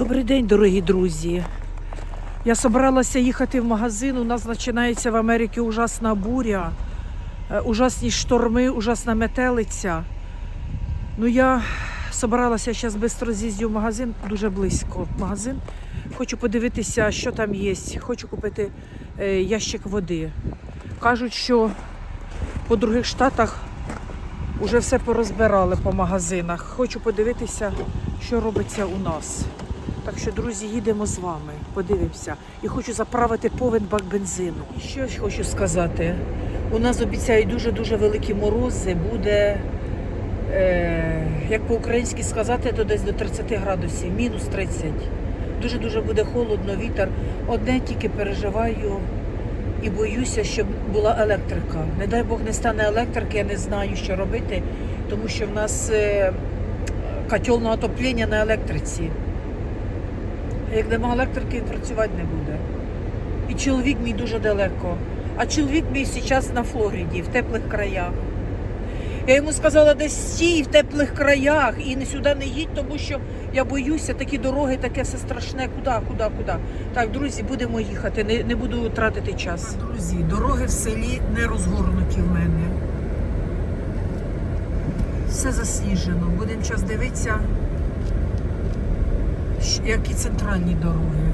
Добрий день, дорогі друзі. Я собиралася їхати в магазин. У нас починається в Америці ужасна буря, е, ужасні шторми, ужасна метелиця. Ну я собиралася зараз швидко з'їздю в магазин, дуже близько магазин. Хочу подивитися, що там є. Хочу купити е, ящик води. Кажуть, що по других штатах вже все порозбирали по магазинах. Хочу подивитися, що робиться у нас. Так що, друзі, їдемо з вами, подивимося. І хочу заправити повен бак бензину. І що ж хочу сказати? У нас обіцяють дуже-дуже великі морози. Буде, е, як по-українськи сказати, то десь до 30 градусів, мінус 30. Дуже-дуже буде холодно, вітер. Одне тільки переживаю і боюся, щоб була електрика. Не дай Бог не стане електрики, я не знаю, що робити, тому що в нас е, котел на отоплення на електриці. Як нема електрики, він працювати не буде. І чоловік мій дуже далеко. А чоловік мій зараз на Флориді, в теплих краях. Я йому сказала, десь стій в теплих краях і не сюди не їдь, тому що я боюся, такі дороги, таке все страшне. Куди, куди, куди. Так, друзі, будемо їхати, не, не буду тратити час. Друзі, дороги в селі не розгорнуті в мене. Все засніжено. Будемо час дивитися, щ- які центральні дороги.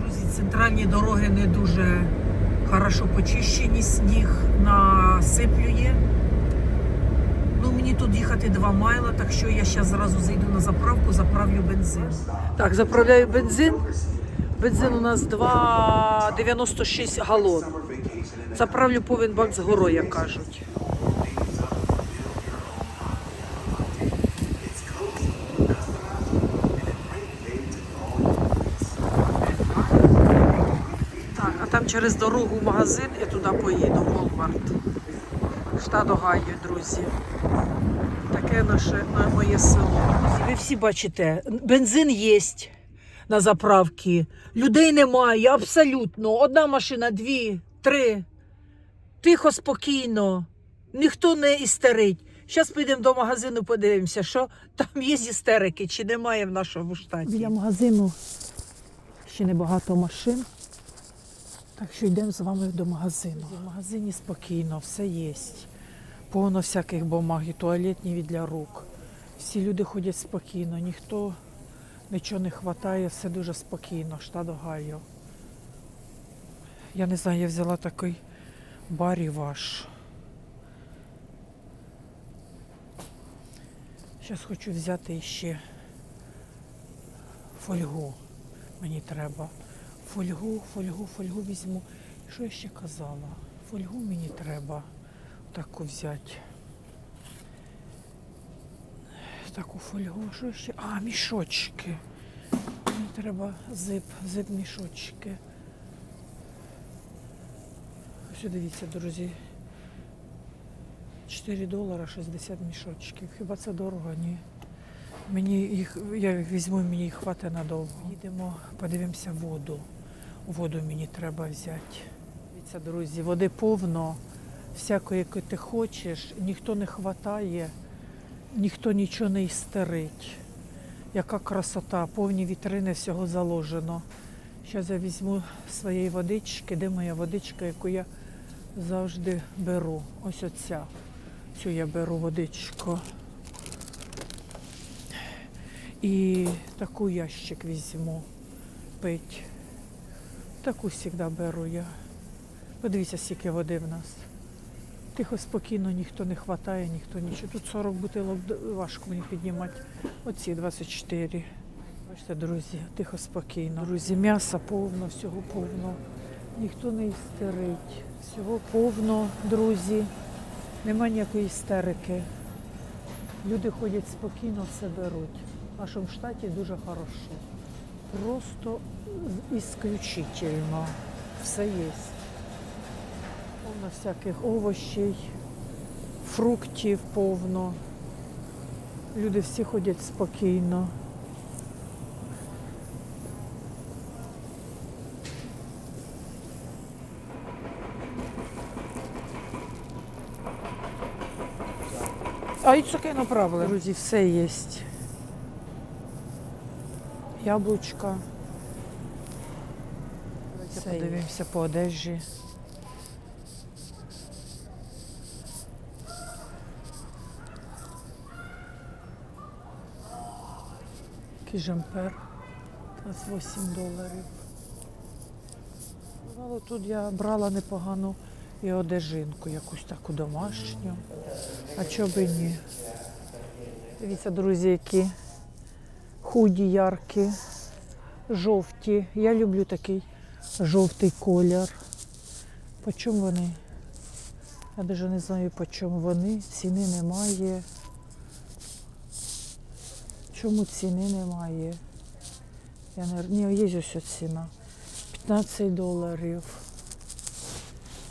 Друзі, центральні дороги не дуже хорошо почищені, сніг насиплює. Ну, мені тут їхати 2 майла, так що я зараз зразу зайду на заправку, заправлю бензин. Так, заправляю бензин. Бензин у нас 2,96 галон. Заправлю повен бак з горою, як кажуть. Так, а там через дорогу в магазин я туди поїду, в Walmart. Штат Огайо, друзі. Таке наше моє село. Ви всі бачите, бензин є на заправці. Людей немає, абсолютно. Одна машина, дві, три. Тихо, спокійно. Ніхто не істерить. Зараз підемо до магазину, подивимося, що там є істерики, чи немає в нашому штаті. Біля магазину ще небагато машин. Так що йдемо з вами до магазину. В магазині спокійно, все є. Повно всяких бумаг, і туалетні для рук. Всі люди ходять спокійно, ніхто нічого не хватає, все дуже спокійно, штат Огайо. Я не знаю, я взяла такий барі ваш. Зараз хочу взяти ще фольгу. Мені треба. Фольгу, фольгу, фольгу візьму. Що я ще казала? Фольгу мені треба таку взяти. Таку фольгу, що ще? А, мішочки. Мені треба зип, зип мішочки. Ось дивіться, друзі. 4 долара 60 мішочків. Хіба це дорого? Ні. Мені їх, я їх візьму, мені їх хватить надовго. Їдемо, подивимося воду. Воду мені треба взяти. Дивіться, друзі, води повно, всякої, яку ти хочеш, ніхто не хватає, ніхто нічого не істерить. Яка красота, повні вітрини всього заложено. Зараз я візьму своєї водички, де моя водичка, яку я завжди беру. Ось оця. Цю я беру водичку. І таку ящик візьму пить. Таку завжди беру я. Подивіться, скільки води в нас. Тихо, спокійно, ніхто не хватає, ніхто нічого. Тут 40 бутилок важко мені піднімати. Оці 24. Бачите, друзі, тихо, спокійно. Друзі, м'яса повно, всього повно. Ніхто не істерить. Всього повно, друзі. Нема ніякої істерики. Люди ходять спокійно, все беруть. В нашому штаті дуже хорошо. Просто ісключительно. Все є. Повно всяких овочей, фруктів повно. Люди всі ходять спокійно. А і таке направили. Друзі, все є. Яблучка. Давайте Це є. подивимося по одежі. Який жемпер. 28 доларів. Ну, Але тут я брала непогану і одежинку, якусь таку домашню. А чого би ні? Дивіться, друзі, які худі, яркі, жовті. Я люблю такий жовтий колір. По чому вони? Я навіть не знаю, по чому вони. Ціни немає. Чому ціни немає? Я не... Є ось ціна. 15 доларів.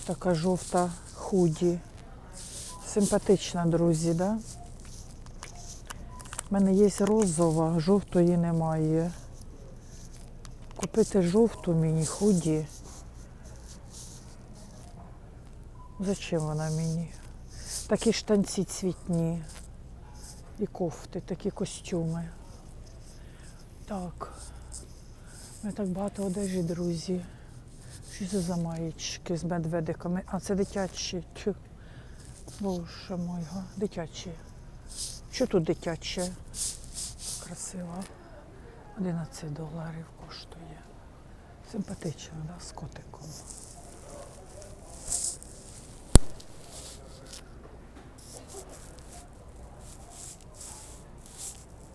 Така жовта худі. Симпатична, друзі, да? У мене є розова, жовтої немає. Купити жовту мені худі. Зачем вона мені? Такі штанці цвітні. І кофти, такі костюми. Так. У так багато одежі, друзі. Що це за маєчки з медведиками? А, це дитячі. Боже мой, дитячі. Що тут дитяче? Красиво. 11 доларів коштує. Симпатично, да, з котиком.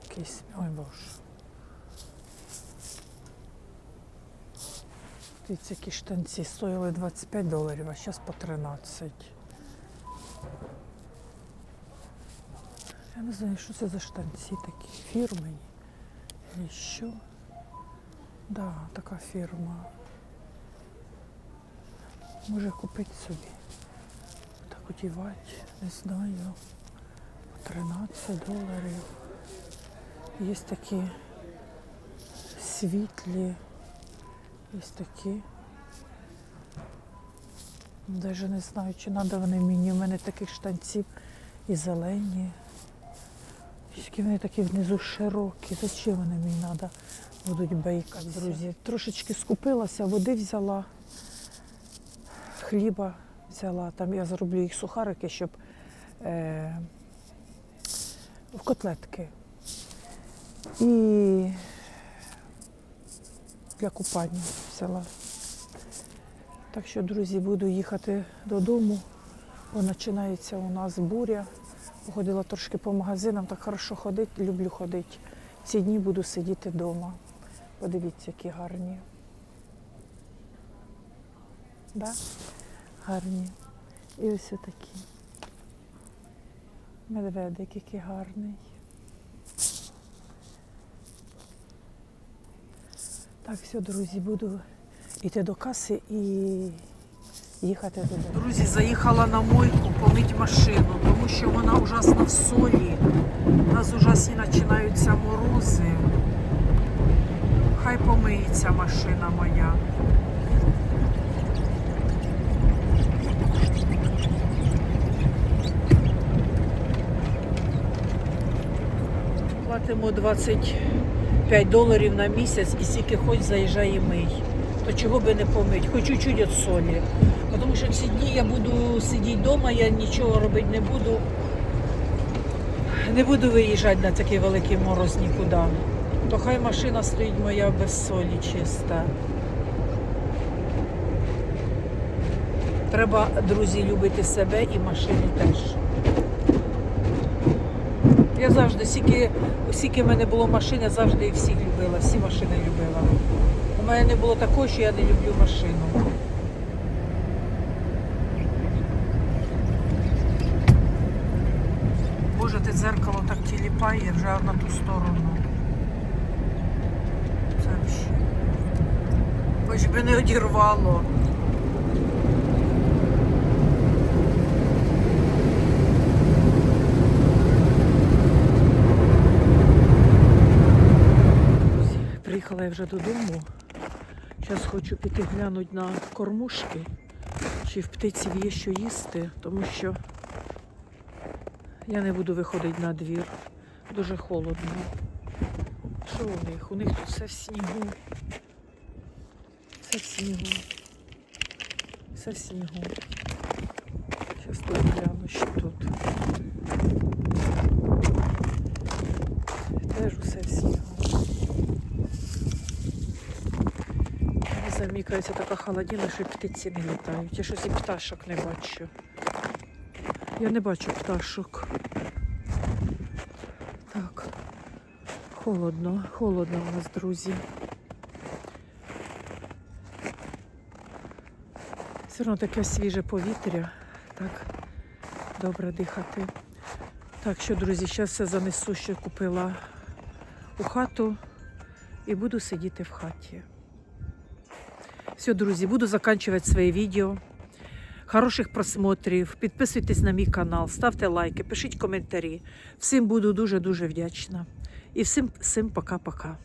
Якийсь, ой боже. Дивіться, які штанці стоїли 25 доларів, а зараз по 13. Я не знаю, що це за штанці такі. Фірмені. Що? Да, така фірма. Може купити собі. Так одівати, не знаю. 13 доларів. Є такі світлі. Є такі. Навіть не знаю, чи треба вони мені. У мене таких штанців і зелені. Які вони такі внизу широкі. Зачем вони мені треба? Будуть бейкати, друзі. Трошечки скупилася, води взяла, хліба взяла. Там я зроблю їх сухарики, щоб е, в котлетки. І для купання взяла. Так що, друзі, буду їхати додому. Починається у нас буря. Походила трошки по магазинам, так хорошо ходити, люблю ходити. Ці дні буду сидіти вдома. Подивіться, які гарні. Да? Гарні. І ось такі. Медведик, який гарний. Так, все, друзі, буду йти до каси і їхати додому. Друзі, заїхала на мойку помити машину, тому що вона ужасно в солі. У нас ужасні починаються морози. Хай помиється машина моя. Платимо 25 доларів на місяць і скільки хоч заїжджає мий. То чого би не помить, хоч чуть-чуть від солі. Тому що ці дні я буду сидіти вдома, я нічого робити не буду. Не буду виїжджати на такий великий мороз нікуди. То хай машина стоїть моя без солі чиста. Треба, друзі, любити себе і машину теж. Я завжди, скільки, в мене було машин, я завжди їх всіх любила, всі машини любила. У мене не було такого, що я не люблю машину. Боже, те дзеркало так тіліпає вже на ту сторону. Це взагалі. Хоч би не одірвало. Приїхала я вже додому. Зараз хочу піти глянути на кормушки, чи в птиців є що їсти, тому що я не буду виходити на двір. Дуже холодно. Що у них? У них тут все в снігу. Все в снігу. Все в снігу. Зараз тут гляну, що тут. Теж усе в снігу. Не замікається така холодина, що й птиці не літають. Я щось і пташок не бачу. Я не бачу пташок. Так. Холодно, холодно у нас, друзі. Все одно таке свіже повітря. Так, добре дихати. Так що, друзі, зараз все занесу, що купила у хату і буду сидіти в хаті. Все, друзі, буду заканчувати своє відео. Хороших просмотрів. Підписуйтесь на мій канал, ставте лайки, пишіть коментарі. Всім буду дуже-дуже вдячна. І всім, всім пока-пока.